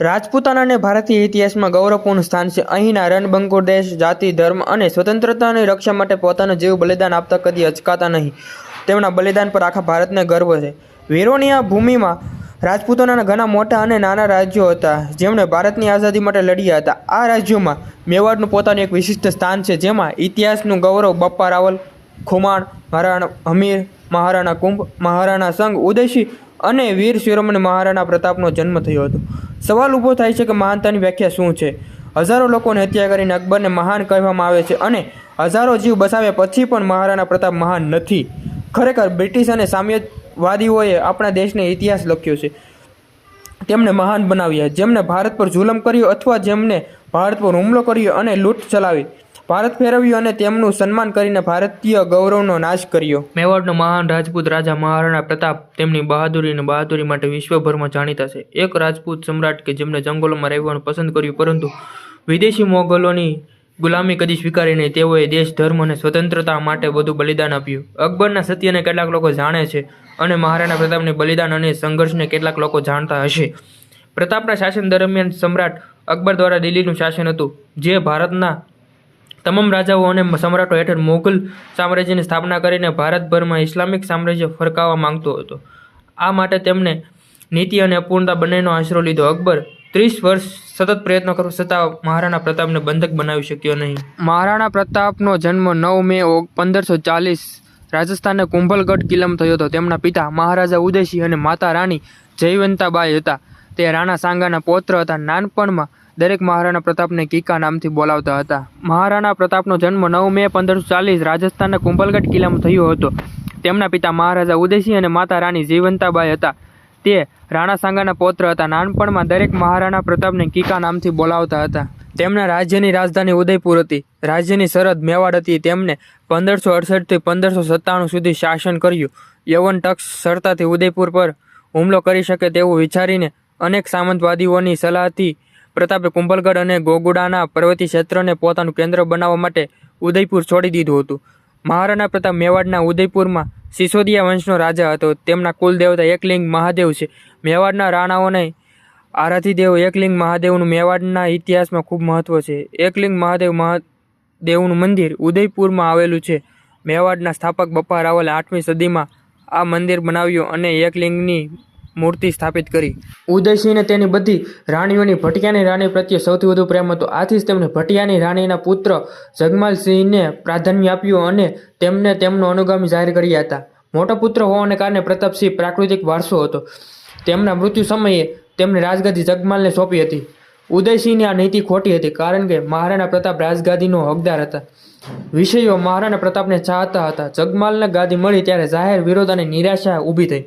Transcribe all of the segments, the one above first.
રાજપૂતાનાને ભારતીય ઇતિહાસમાં ગૌરવપૂર્ણ સ્થાન છે. અહીંના રણબંકુર દેશ, જાતિ, ધર્મ અને સ્વતંત્રતાની રક્ષા માટે પોતાનું જીવ બલિદાન આપતા કદી અચકાતા નહીં. તેમના બલિદાન પર આખા ભારતને ગર્વ છે. વીરોની આ ભૂમિમાં રાજપૂતોના ઘણા મોટા અને નાના રાજ્યો હતા, જેમણે ભારતની આઝાદી માટે લડ્યા હતા. આ રાજ્યોમાં મેવાડનું પોતાનું એક વિશિષ્ટ સ્થાન છે, જેમાં ઇતિહાસનું ગૌરવ બપ્પા રાવલ, ખુમાણ, મહારાણા હમીર મહારાણા કુંભ, મહારાણા સંઘ ઉદયસિંહ અને વીર શિરોમણી મહારાણા પ્રતાપનો જન્મ થયો હતો. સવાલ ઊભો થાય છે કે મહાનતાની વ્યાખ્યા શું છે? હજારો લોકોને હત્યા કરીને અકબરને મહાન કહેવામાં આવે છે અને હજારો જીવ બસાવ્યા પછી પણ મહારાણા પ્રતાપ મહાન નથી. ખરેખર બ્રિટિશ અને સામ્યવાદીઓએ આપણા દેશને ઇતિહાસ લખ્યો છે. તેમને મહાન બનાવ્યા, જેમને ભારત પર જુલમ કર્યો અથવા જેમને ભારત પર હુમલો કર્યો અને લૂંટ ચલાવી. ભારત ફેરવ્યું અને તેમનું સન્માન કરીને ભારતીય ગૌરવનો નાશ કર્યો. મેવાડનો મહાન રાજપૂત રાજા મહારાણા પ્રતાપ તેમની બહાદુરી અને બહાદુરી માટે વિશ્વભરમાં જાણીતા છે. એક રાજપૂત સમ્રાટ કે જેમણે જંગલોમાં રહેવાનું પસંદ કર્યું, પરંતુ વિદેશી મોગલોની ગુલામી કદી સ્વીકારી નહીં. તેઓએ દેશ, ધર્મ અને સ્વતંત્રતા માટે બધું બલિદાન આપ્યું. અકબરના સત્યને કેટલાક લોકો જાણે છે અને મહારાણા પ્રતાપને બલિદાન અને સંઘર્ષને કેટલાક લોકો જાણતા હશે. પ્રતાપના શાસન દરમિયાન સમ્રાટ અકબર દ્વારા દિલ્હીનું શાસન હતું, જે ભારતના તમામ રાજાઓ અને સમ્રાટો હેઠળ મોગલ સામ્રાજ્યની સ્થાપના કરીને ભારતભરમાં ઇસ્લામિક સામ્રાજ્ય ફરકાવવા માંગતો હતો. આ માટે તેમણે નીતિ અને અપૂર્ણતા બંનેનો આશરો લીધો. અકબર ત્રીસ વર્ષ સતત પ્રયત્નો કરવા છતાં મહારાણા પ્રતાપને બંધક બનાવી શક્યો નહીં. મહારાણા પ્રતાપનો જન્મ નવ મે પંદરસો ચાલીસ રાજસ્થાનના કુંભલગઢ કિલ્લામાં થયો હતો. તેમના પિતા મહારાજા ઉદયસિંહ અને માતા રાણી જયવંતાબાઈ હતા. તે રાણા સાંગાના પૌત્ર હતા. નાનપણમાં દરેક મહારાણા પ્રતાપને કીકા નામથી બોલાવતા હતા. મહારાણા પ્રતાપનો જન્મ નવ મે પંદરસો ચાલીસ રાજસ્થાનના કુંભલગઢ કિલ્લામાં થયો હતો. તેમના પિતા મહારાજા ઉદયસિંહ અને માતા રાણી જીવંતાબાઈ હતા. તે રાણા સાંગાના પૌત્ર હતા. નાનપણમાં દરેક મહારાણા પ્રતાપને કીકા નામથી બોલાવતા હતા. તેમના રાજ્યની રાજધાની ઉદયપુર હતી. રાજ્યની સરહદ મેવાડ હતી. તેમને પંદરસો અડસઠથી પંદરસો સત્તાણું સુધી શાસન કર્યું. યવન ટક્સ સરતાથી ઉદયપુર પર હુમલો કરી શકે તેવું વિચારીને અનેક સામંતવાદીઓની સલાહથી પ્રતાપે કુંભલગઢ અને ગોગુડાના પર્વતી ક્ષેત્રને પોતાનું કેન્દ્ર બનાવવા માટે ઉદયપુર છોડી દીધું હતું. મહારાણા પ્રતાપ મેવાડના ઉદયપુરમાં સિસોદિયા વંશનો રાજા હતો. તેમના કુલદેવતા એકલિંગ મહાદેવ છે. મેવાડના રાણાઓને આરાધીદેવ એકલિંગ મહાદેવનું મેવાડના ઇતિહાસમાં ખૂબ મહત્વ છે. એકલિંગ મહાદેવ મહાદેવનું મંદિર ઉદયપુરમાં આવેલું છે. મેવાડના સ્થાપક બપ્પા રાવલે આઠમી સદીમાં આ મંદિર બનાવ્યું અને એકલિંગની મૂર્તિ સ્થાપિત કરી. ઉદયસિંહને તેની બધી રાણીઓની ભટિયાની રાણી પ્રત્યે સૌથી વધુ પ્રેમ હતો. આથી જ તેમણે ભટિયાની રાણીના પુત્ર જગમાલસિંહને પ્રાધાન્ય આપ્યું અને તેમને તેમનો અનુગામી જાહેર કર્યા હતા. મોટો પુત્ર હોવાને કારણે પ્રતાપસિંહ પ્રાકૃતિક વારસો હતો. તેમના મૃત્યુ સમયે તેમણે રાજગાદી જગમાલને સોંપી હતી. ઉદયસિંહની આ નીતિ ખોટી હતી કારણ કે મહારાણા પ્રતાપ રાજગાદીનો હકદાર હતા. વિષયો મહારાણા પ્રતાપને ચાહતા હતા. જગમાલને ગાદી મળી ત્યારે જાહેર વિરોધ અને નિરાશા ઊભી થઈ.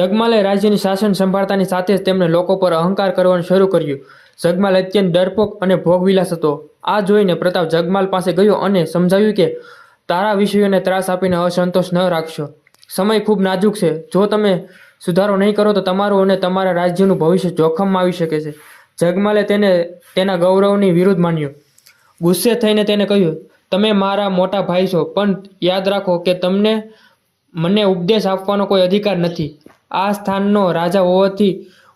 જગમાલે રાજ્યની શાસન સંભાળતાની સાથે જ તેમણે લોકો પર અહંકાર કરવાનું શરૂ કર્યું. જગમાલ અત્યંત ડરપોક અને ભોગવિલાસ હતો. આ જોઈને પ્રતાપ જગમાલ પાસે ગયો અને સમજાવ્યું કે, તારા વિષયોને ત્રાસ આપીને અસંતોષ ન રાખશો. સમય ખૂબ નાજુક છે. જો તમે સુધારો નહીં કરો તો તમારું અને તમારા રાજ્યનું ભવિષ્ય જોખમમાં આવી શકે છે. જગમાલે તેને તેના ગૌરવની વિરુદ્ધ માન્યું. ગુસ્સે થઈને તેને કહ્યું, તમે મારા મોટા ભાઈ છો, પણ યાદ રાખો કે તમને મને ઉપદેશ આપવાનો કોઈ અધિકાર નથી. આ સ્થાનનો રાજા હોવાથી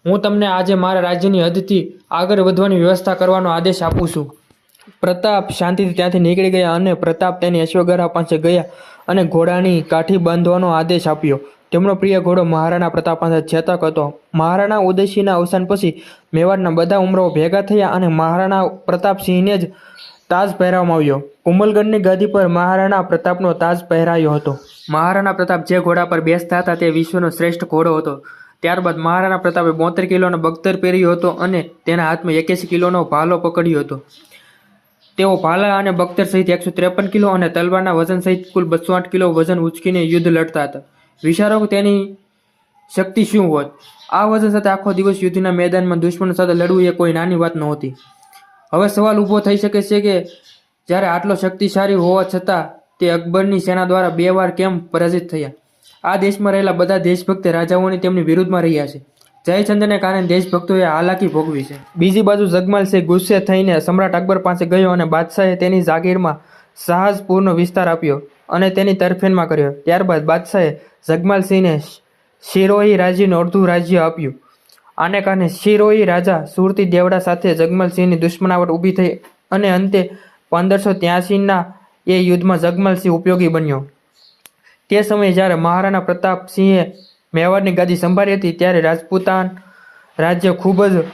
હું તમને આજે મારા રાજ્યની હદથી આગળ વધવાની વ્યવસ્થા કરવાનો આદેશ આપું છું. પ્રતાપ શાંતિથી ત્યાંથી નીકળી ગયા અને પ્રતાપ તેની અશ્વગરા પાસે ગયા અને ઘોડાની કાઠી બાંધવાનો આદેશ આપ્યો. તેમનો પ્રિય ઘોડો મહારાણા પ્રતાપ પાસે ચેતક હતો. મહારાણા ઉદયસિંહના અવસાન પછી મેવાડના બધા ઉમરાઓ ભેગા થયા અને મહારાણા પ્રતાપસિંહને જ તાજ પહેરાવવામાં આવ્યો. કુંભલગઢની ગાદી પર મહારાણા પ્રતાપનો તાજ પહેરાયો હતો. મહારાણા પ્રતાપ જે ઘોડા પર બેસતા હતા તે વિશ્વનો શ્રેષ્ઠ ઘોડો હતો. ત્યારબાદ મહારાણા પ્રતાપે બોતેર કિલોનો બખ્તર પહેર્યો હતો અને તેના હાથમાં એક્યાસી કિલોનો ભાલો પકડ્યો હતો. તેઓ ભાલા અને બખ્તર સહિત એકસો ત્રેપન કિલો અને તલવારના વજન સહિત કુલ બસો આઠ કિલો વજન ઉચકીને યુદ્ધ લડતા હતા. વિચારો તેની શક્તિ શું હોત? આ વજન સાથે આખો દિવસ યુદ્ધના મેદાનમાં દુશ્મનો સાથે લડવું એ કોઈ નાની વાત નહોતી. હવે સવાલ ઊભો થઈ શકે છે કે જ્યારે આટલો શક્તિશાળી હોવા છતાં તે અકબરની સેના દ્વારા બે વાર કેમ પરાજિત થયા? આ દેશમાં રહેલા બધા દેશભક્ત રાજાઓની તેમની વિરુદ્ધમાં રહ્યા છે. જયચંદ્રને કારણે દેશભક્તોએ હાલાકી ભોગવી છે. બીજી બાજુ જગમાલ સિંહ ગુસ્સે થઈને સમ્રાટ અકબર પાસે ગયો અને બાદશાહે તેની જાગીરમાં સાહસપૂર્ણ વિસ્તાર આપ્યો અને તેની તરફેણમાં કર્યો. ત્યારબાદ બાદશાહે જગમાલ સિંહને શિરોહી રાજ્યનું અડધું રાજ્ય આપ્યું. આને કારણે શિરોઈ રાજા સુરતી દેવડા સાથે જગમલસિંહની દુશ્મનાવટ ઊભી થઈ અને અંતે પંદરસો ત્યાસીના એ યુદ્ધમાં જગમલસિંહ ઉપયોગી બન્યો. તે સમયે જ્યારે મહારાણા પ્રતાપસિંહે મેવાડની ગાદી સંભાળી હતી, ત્યારે રાજપૂતાન રાજ્ય ખૂબ જ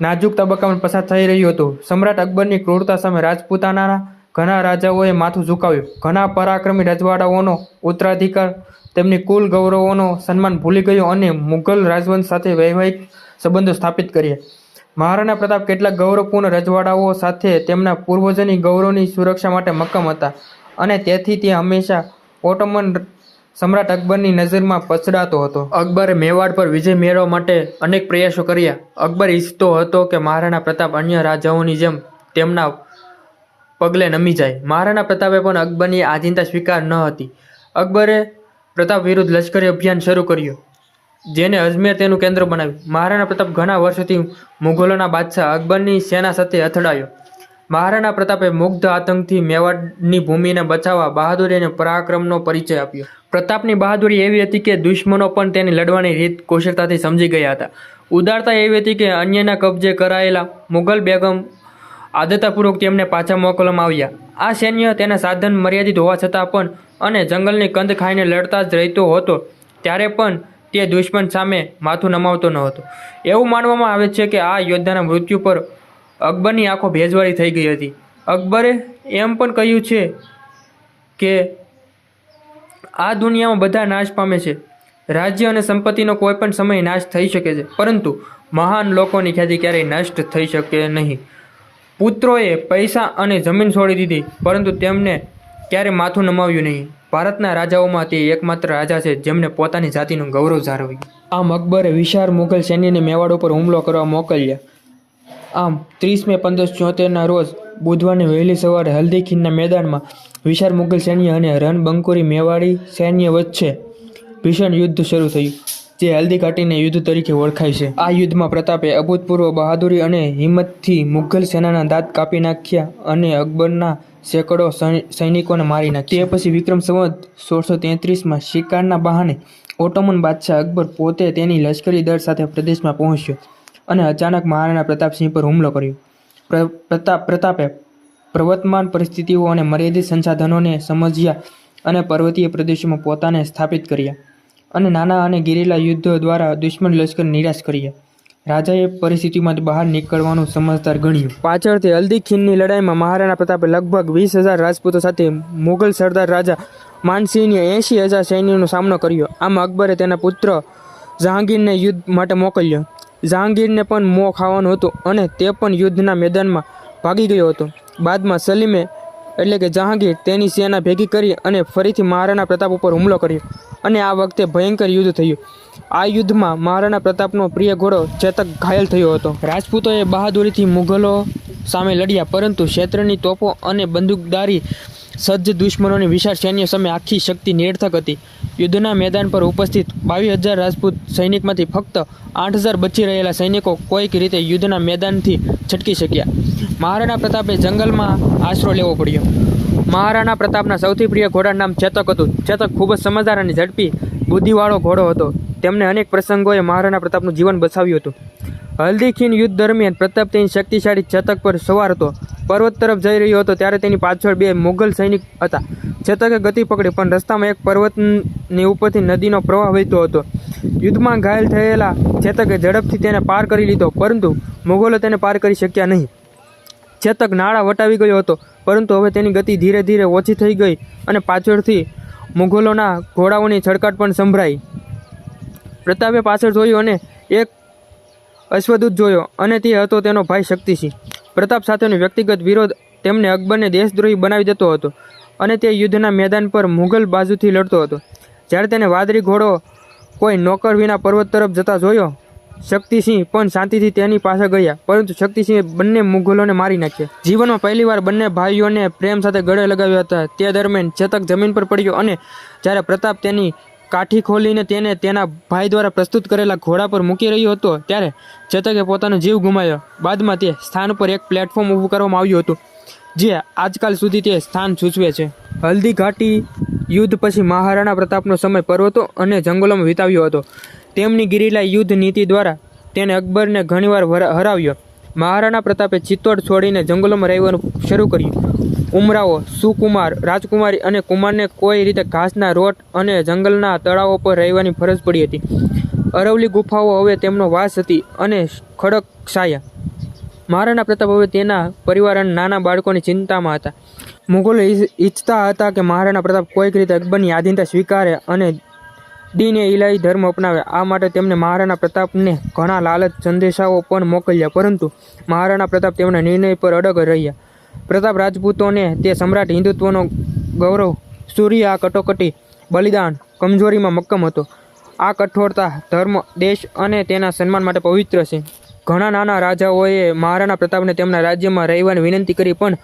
નાજુક તબક્કામાં પસાર થઈ રહ્યું હતું. સમ્રાટ અકબરની ક્રૂરતા સામે રાજપૂતાનાના ઘણા રાજાઓએ માથું ઝુકાવ્યું. ઘણા પરાક્રમી રજવાડાઓનો ઉત્તરાધિકાર, તેમની કુલ ગૌરવોનો સન્માન ભૂલી ગયો અને મુઘલ રાજવંશ સાથે વૈવાહિક સંબંધો સ્થાપિત કર્યા મહારાણા પ્રતાપ કેટલાક ગૌરવપૂર્ણ રજવાડાઓ સાથે તેમના પૂર્વજોની ગૌરવની સુરક્ષા માટે મક્કમ હતા અને તેથી તે હંમેશા ઓટોમન સમ્રાટ અકબરની નજરમાં પછડાતો હતો. અકબરે મેવાડ પર વિજય મેળવવા માટે અનેક પ્રયાસો કર્યા. અકબર ઈચ્છતો હતો કે મહારાણા પ્રતાપ અન્ય રાજાઓની જેમ તેમના પગલે નમી જાય. મહારાણા પ્રતાપે પણ અકબરની આધીનતા સ્વીકાર ન હતી. અકબરે પ્રતાપ વિરુદ્ધ લશ્કરી અભિયાન શરૂ કર્યું. જેને અજમેર તેનું કેન્દ્ર બનાવ્યું. મહારાણા પ્રતાપ ઘણા વર્ષોથી મુઘલોના બાદશાહ અકબરની સેના સાથે અથડાયો. મહારાણા પ્રતાપે મુગ્ધ આતંકથી મેવાડની ભૂમિને બચાવવા બહાદુરી અને પરાક્રમનો પરિચય આપ્યો. પ્રતાપની બહાદુરી એવી હતી કે દુશ્મનો પણ તેની લડવાની રીત કુશળતાથી સમજી ગયા હતા. ઉદારતા એવી હતી કે અન્યના કબજે કરાયેલા મુઘલ બેગમ આદતાપૂર્વક તેમને પાછા મોકલવામાં આવ્યા. આ સૈન્ય તેના સાધન મર્યાદિત હોવા છતાં પણ અને જંગલની કંદ ખાઈને લડતા જ રહેતો હતો. ત્યારે પણ તે દુશ્મન સામે માથું નમાવતો ન હતો. એવું માનવામાં આવે છે કે આ યોદ્ધાના મૃત્યુ પર અકબરની આંખો ભેજવાળી થઈ ગઈ હતી. અકબરે એમ પણ કહ્યું છે કે આ દુનિયામાં બધા નાશ પામે છે. રાજ્ય અને સંપત્તિનો કોઈ પણ સમય નાશ થઈ શકે છે. પરંતુ મહાન લોકોની ખ્યાતિ ક્યારેય નષ્ટ થઈ શકે નહીં. પુત્રોએ પૈસા અને જમીન છોડી દીધી, પરંતુ તેમને ક્યારે માથું નમાવ્યું નહીં. ભારતના રાજાઓમાં તે એકમાત્ર રાજા છે જેમને પોતાની જાતિનું ગૌરવ જાળવ્યું. આમ અકબરે વિશાળ મુઘલ સૈન્યને મેવાડ ઉપર હુમલો કરવા મોકલ્યા. આમ ત્રીસ મે પંદરસો ચોતેરના રોજ બુધવારની વહેલી સવારે હલ્દીખીનના મેદાનમાં વિશાળ મુઘલ સૈન્ય અને રણબંકુરી મેવાડી સૈન્ય વચ્ચે ભીષણ યુદ્ધ શરૂ થયું, જે હલ્દી ઘાટીને યુદ્ધ તરીકે ઓળખાય છે. આ યુદ્ધમાં પ્રતાપે અભૂતપૂર્વ બહાદુરી અને હિંમતથી મુઘલ સેનાના દાંત કાપી નાખ્યા અને અકબરના સેંકડો સૈનિકોને મારી નાખ્યા તે પછી વિક્રમ સંવત સોળસો તેત્રીસમાં શિકારના બહાને ઓટોમન બાદશાહ અકબર પોતે તેની લશ્કરી દળ સાથે પ્રદેશમાં પહોંચ્યો અને અચાનક મહારાણા પ્રતાપસિંહ પર હુમલો કર્યો. પ્રતાપ પ્રતાપે પ્રવર્તમાન પરિસ્થિતિઓ અને મર્યાદિત સંસાધનોને સમજ્યા અને પર્વતીય પ્રદેશોમાં પોતાને સ્થાપિત કર્યા અને નાના અને ગિરેલા યુદ્ધો દ્વારા દુશ્મન લશ્કર નિરાશ કર્યા. રાજાએ પરિસ્થિતિમાંથી બહાર નીકળવાનું સમજદાર ગણ્યું. પાછળથી હલ્દી ખીણની લડાઈમાં મહારાણા પ્રતાપે લગભગ વીસ હજાર રાજપૂતો સાથે મુઘલ સરદાર રાજા માનસિંહની એંશી હજાર સૈન્યનો સામનો કર્યો. આમ અકબરે તેના પુત્ર જહાંગીરને યુદ્ધ માટે મોકલ્યો. જહાંગીરને પણ મોં ખાવાનું હતું અને તે પણ યુદ્ધના મેદાનમાં ભાગી ગયો હતો. બાદમાં સલીમે એટલે કે જહાંગીર તેની સેના ભેગી કરી અને ફરીથી મહારાણા પ્રતાપ ઉપર હુમલો કર્યો. અને આ વખતે ભયંકર યુદ્ધ થયું. આ યુદ્ધમાં મહારાણા પ્રતાપનો પ્રિય ઘોડો ચેતક ઘાયલ થયો હતો. રાજપૂતોએ બહાદુરીથી મુઘલો સામે લડ્યા, પરંતુ ક્ષેત્રની તોપો અને બંદૂકદારી સજ્જ દુશ્મનોની વિશાળ સૈન્ય સામે આખી શક્તિ નિરર્થક હતી. યુદ્ધના મેદાન પર ઉપસ્થિત બાવીસ હજાર રાજપૂત સૈનિકમાંથી ફક્ત આઠ હજાર બચી રહેલા સૈનિકો કોઈક રીતે યુદ્ધના મેદાનથી છટકી શક્યા. મહારાણા પ્રતાપે જંગલમાં આશરો લેવો પડ્યો. મહારાણા પ્રતાપના સૌથી પ્રિય ઘોડાનું નામ ચેતક હતું. ચેતક ખૂબ જ સમજદાર અને ઝડપી બુદ્ધિવાળો ઘોડો હતો. તેમને અનેક પ્રસંગોએ મહારાણા પ્રતાપનું જીવન બચાવ્યું હતું. હલ્દીખીન યુદ્ધ દરમિયાન પ્રતાપ તેની શક્તિશાળી છતક પર સવાર હતો. પર્વત તરફ જઈ રહ્યો હતો ત્યારે તેની પાછળ બે મુઘલ સૈનિક હતા. ચેતકે ગતિ પકડી, પણ રસ્તામાં એક પર્વતની ઉપરથી નદીનો પ્રવાહ વહેતો હતો. યુદ્ધમાં ઘાયલ થયેલા ચેતકે ઝડપથી તેને પાર કરી લીધો, પરંતુ મુઘલો તેને પાર કરી શક્યા નહીં. ચેતક નાળા વટાવી ગયો હતો, પરંતુ હવે તેની ગતિ ધીરે ધીરે ઓછી થઈ ગઈ અને પાછળથી મુઘલોના ઘોડાઓની છડકાટ પણ સંભળાઈ. પ્રતાપે પાછળ જોયું અને એક અશ્વદૂત જોયો અને તે હતો તેનો ભાઈ શક્તિસિંહ. પ્રતાપ સાથેનો વ્યક્તિગત વિરોધ તેમને અકબરને દેશદ્રોહી બનાવી દેતો હતો અને તે યુદ્ધના મેદાન પર મુઘલ બાજુથી લડતો હતો. જ્યારે તેને વાદળી ઘોડો કોઈ નોકર વિના પર્વત તરફ જતા જોયો, શક્તિસિંહ પણ શાંતિથી તેની પાસે ગયા, પરંતુ શક્તિસિંહે બંને મુઘલોને મારી નાખ્યા. જીવનમાં પહેલીવાર બંને ભાઈઓને પ્રેમ સાથે ગળે લગાવ્યા હતા. તે દરમિયાન ચેતક જમીન પર પડ્યો અને જ્યારે પ્રતાપ તેની કાઠી ખોલીને તેને તેના ભાઈ દ્વારા પ્રસ્તુત કરેલા ઘોડા પર મૂકી રહ્યો હતો, ત્યારે ચેતકે પોતાનો જીવ ગુમાવ્યો. બાદમાં તે સ્થાન પર એક પ્લેટફોર્મ ઊભું કરવામાં આવ્યું હતું, જે આજકાલ સુધી તે સ્થાન સૂચવે છે. હલ્દી ઘાટી યુદ્ધ પછી મહારાણા પ્રતાપનો સમય પર્વતો અને જંગલોમાં વિતાવ્યો હતો. તેમની ગિરિલા યુદ્ધ નીતિ દ્વારા તેને અકબરને ઘણીવાર હરાવ્યો. મહારાણા પ્રતાપે ચિત્તોડ છોડીને જંગલોમાં રહેવાનું શરૂ કર્યું. ઉમરાઓ, સુકુમાર, રાજકુમારી અને કુમારને કોઈ રીતે ઘાસના રોટ અને જંગલના તળાવો પર રહેવાની ફરજ પડી હતી. અરવલી ગુફાઓ હવે તેમનો વાસ હતી અને ખડક છાયા. મહારાણા પ્રતાપ હવે તેના પરિવાર અને નાના બાળકોની ચિંતામાં હતા. મુગલો ઈચ્છતા હતા કે મહારાણા પ્રતાપ કોઈક રીતે અકબરની આધીનતા સ્વીકારે અને દીન ઇલાહી ધર્મ અપનાવે. આ માટે તેમણે મહારાણા પ્રતાપને ઘણા લાલચ સંદેશાઓ પણ મોકલ્યા, પરંતુ મહારાણા પ્રતાપ તેમના નિર્ણય પર અડગ રહ્યા. પ્રતાપ રાજપૂતોને તે સમ્રાટ હિન્દુત્વનો ગૌરવ, સૂર્ય આ કટોકટી, બલિદાન, કમજોરીમાં મક્કમ હતો. આ કઠોરતા ધર્મ, દેશ અને તેના સન્માન માટે પવિત્ર છે. ઘણા નાના રાજાઓએ મહારાણા પ્રતાપને તેમના રાજ્યમાં રહેવાની વિનંતી કરી, પણ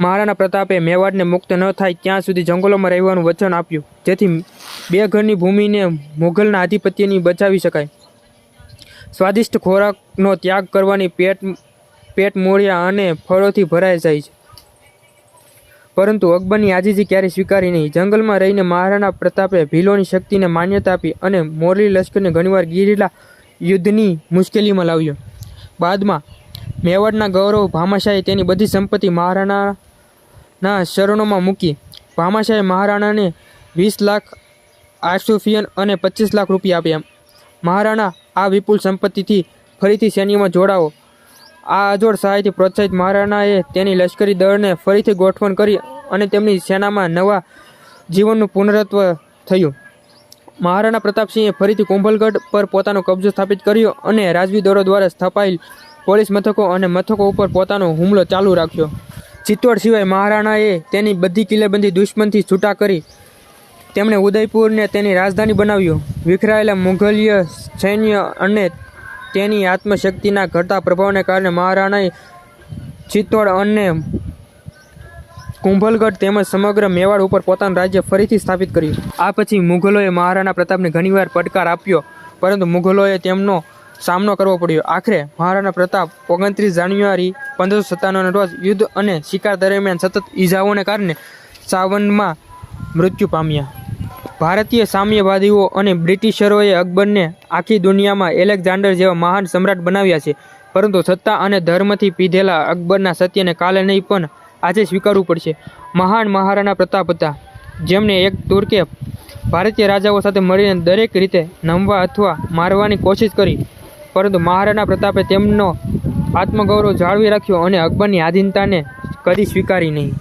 મહારાણા પ્રતાપે મેવાડને મુક્ત ન થાય ત્યાં સુધી જંગલોમાં રહેવાનું વચન આપ્યું. જેથી બે ઘરની ભૂમિને મુઘલના આધિપત્યની બચાવી શકાય. સ્વાદિષ્ટ ખોરાકનો ત્યાગ કરવાની પેટ પેટ મોળિયા અને ફળોથી ભરાઈ જાય છે. પરંતુ અકબરની આજીજી ક્યારેય સ્વીકારી નહીં. જંગલમાં રહીને મહારાણા પ્રતાપે ભીલોની શક્તિને માન્યતા આપી અને મોરલી લશ્કરને ઘણીવાર ગિરિલા યુદ્ધની મુશ્કેલીમાં લાવ્યો. બાદમાં મેવાડના ગૌરવ ભામાશાહે તેની બધી સંપત્તિ મહારાણાના શરણોમાં મૂકી. ભામાશાહે મહારાણાને વીસ લાખ આર્સોફિયન અને પચીસ લાખ રૂપિયા આપ્યા. મહારાણા, આ વિપુલ સંપત્તિથી ફરીથી સૈન્યમાં જોડાવો. આ અજોડ સહાયથી પ્રોત્સાહિત મહારાણાએ તેની લશ્કરી દળને ફરીથી ગોઠવણ કરી અને તેમની સેનામાં નવા જીવનનું પુનરત્વ થયું. મહારાણા પ્રતાપસિંહે ફરીથી કુંભલગઢ પર પોતાનો કબજો સ્થાપિત કર્યો અને રાજવી દળો દ્વારા સ્થપાયેલ પોલીસ મથકો અને મથકો ઉપર પોતાનો હુમલો ચાલુ રાખ્યો. ચિત્તોડ સિવાય મહારાણાએ તેની બધી કિલ્લેબંધી દુશ્મનથી છૂટા કરી તેમણે ઉદયપુરને તેની રાજધાની બનાવ્યું. વિખરાયેલા મુઘલીય સૈન્ય અને તેની આત્મશક્તિના ઘટતા પ્રભાવને કારણે મહારાણાએ ચિત્તોડ અને કુંભલગઢ તેમજ સમગ્ર મેવાડ ઉપર પોતાનું રાજ્ય ફરીથી સ્થાપિત કર્યું. આ પછી મુઘલોએ મહારાણા પ્રતાપને ઘણીવાર પડકાર આપ્યો, પરંતુ મુઘલોએ તેમનો સામનો કરવો પડ્યો. આખરે મહારાણા પ્રતાપ ઓગણત્રીસ જાન્યુઆરી પંદરસો સત્તાણુંના રોજ યુદ્ધ અને શિકાર દરમિયાન સતત ઈજાઓને કારણે સાવનમાં મૃત્યુ પામ્યા. ભારતીય સામ્યવાદીઓ અને બ્રિટિશરોએ અકબરને આખી દુનિયામાં એલેક્ઝાન્ડર જેવા મહાન સમ્રાટ બનાવ્યા છે. પરંતુ સત્તા અને ધર્મથી પીધેલા અકબરના સત્યને કાલે નહીં પણ આજે સ્વીકારવું પડશે. મહાન મહારાણા પ્રતાપ હતા જેમણે એક તુર્કે ભારતીય રાજાઓ સાથે મળીને દરેક રીતે નમવા અથવા મારવાની કોશિશ કરી. પરંતુ મહારાણા પ્રતાપે તેમનો આત્મગૌરવ જાળવી રાખ્યો અને અકબરની આધીનતાને કદી સ્વીકારી નહીં.